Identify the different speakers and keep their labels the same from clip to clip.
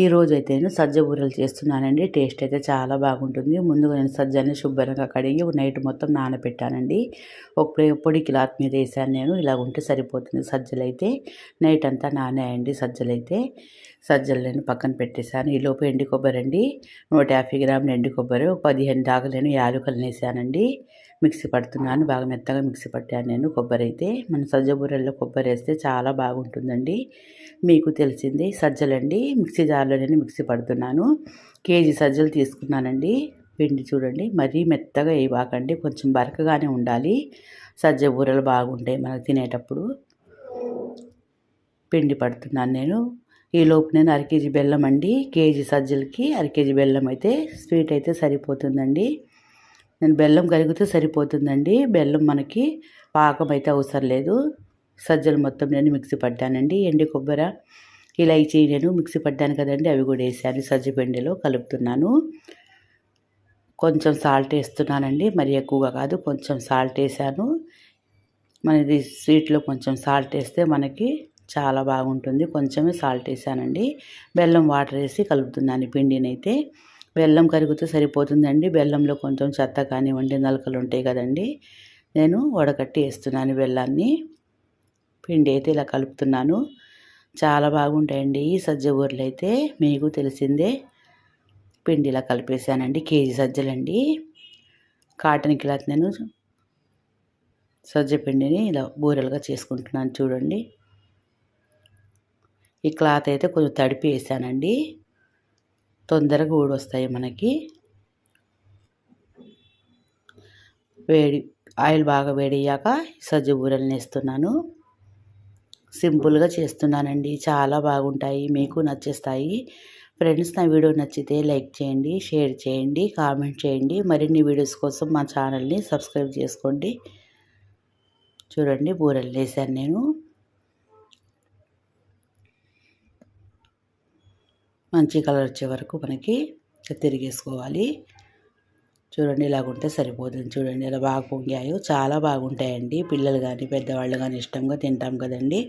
Speaker 1: ఈ రోజు అయితే నేను సజ్జ బూరెలు చేస్తున్నానండి. టేస్ట్ అయితే చాలా బాగుంటుంది. ముందుగా నేను సజ్జని శుభ్రంగా కడిగి నైట్ మొత్తం నానబెట్టానండి. ఒక పొడి క్లాత్ మీద వేసాను నేను. ఇలా ఉంటే సరిపోతుంది సజ్జలు అయితే నైట్ అంతా నానాయండి సజ్జలు అయితే సజ్జలు నేను పక్కన పెట్టేశాను. ఈలోపు ఎండు ఎండి కొబ్బరి అండి. నూట యాభై గ్రాములు ఎండి కొబ్బరి ఒక పదిహేను దాకా నేను యాలుకలు వేసానండి మిక్సీ పడుతున్నాను. బాగా మెత్తగా మిక్సీ పట్టాను నేను కొబ్బరి అయితే. మన సజ్జ బూరెల్లో కొబ్బరి వేస్తే చాలా బాగుంటుందండి. మీకు తెలిసింది సజ్జలండి. మిక్సీ జార్లో నేను మిక్సీ పడుతున్నాను. కేజీ సజ్జలు తీసుకున్నానండి. పిండి చూడండి. మరీ మెత్తగా వేయబాకండి. కొంచెం బరకగానే ఉండాలి. సజ్జ బూరెలు బాగుంటాయి మనకు తినేటప్పుడు. పిండి పడుతున్నాను నేను. ఈ లోపు నేను అర కేజీ బెల్లం అండి. కేజీ సజ్జలకి అర కేజీ బెల్లం అయితే స్వీట్ అయితే సరిపోతుందండి. నేను బెల్లం కరిగితే సరిపోతుందండి. బెల్లం మనకి పాకం అయితే అవసరం లేదు. సజ్జలు మొత్తం నేను మిక్సీ పట్టానండి. ఎండి కొబ్బరి ఇలాచి నేను మిక్సీ పట్టాను కదండి. అవి కూడా వేసాను. సజ్జ పిండిలో కలుపుతున్నాను. కొంచెం సాల్ట్ వేస్తున్నానండి. మరి ఎక్కువగా కాదు కొంచెం సాల్ట్ వేసాను. మనది స్వీట్లో కొంచెం సాల్ట్ వేస్తే మనకి చాలా బాగుంటుంది. కొంచెమే సాల్ట్ వేసానండి. బెల్లం వాటర్ వేసి కలుపుతున్నాను పిండిని అయితే బెల్లం కరిగితే సరిపోతుందండి. బెల్లంలో కొంచెం చెత్త కానివ్వండి నలకలు ఉంటాయి కదండి. నేను వడకట్టి వేస్తున్నాను బెల్లాన్ని. పిండి అయితే ఇలా కలుపుతున్నాను. చాలా బాగుంటాయండి ఈ సజ్జ ఊర్లు అయితే. మీకు తెలిసిందే. పిండి ఇలా కలిపేసానండి. కేజీ సజ్జలండి. కాటన్ క్లాత్ నేను సజ్జ పిండిని ఇలా బూరెలుగా చేసుకుంటున్నాను చూడండి. ఈ క్లాత్ అయితే కొంచెం తడిపి వేసానండి. తొందరగా ఊడొస్తాయి మనకి. వేడి ఆయిల్ బాగా వేడయ్యాక సజ్జ బూరెలు వేస్తున్నాను. సింపుల్గా చేస్తున్నానండి. చాలా బాగుంటాయి మీకు నచ్చేస్తాయి. ఫ్రెండ్స్ నా వీడియో నచ్చితే లైక్ చేయండి షేర్ చేయండి కామెంట్ చేయండి. మరిన్ని వీడియోస్ కోసం మా ఛానల్ని సబ్స్క్రైబ్ చేసుకోండి. చూడండి బూరెలు వేసాను నేను. మంచి కలర్ వచ్చే వరకు మనకి తిరిగేసుకోవాలి. చూడండి ఇలాగుంటే సరిపోతుంది. చూడండి ఇలా బాగా పొంగాయో. చాలా బాగుంటాయండి. పిల్లలు కానీ పెద్దవాళ్ళు కానీ ఇష్టంగా తింటాం కదండి.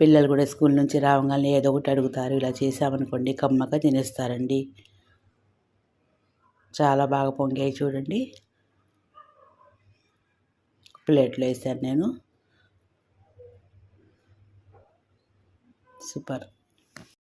Speaker 1: పిల్లలు కూడా స్కూల్ నుంచి రావగానే ఏదో ఒకటి అడుగుతారు. ఇలా చేసామనుకోండి కమ్మగా తినేస్తారండి. చాలా బాగా పొంగాయి చూడండి. ప్లేట్లో వేసాను నేను. సూపర్.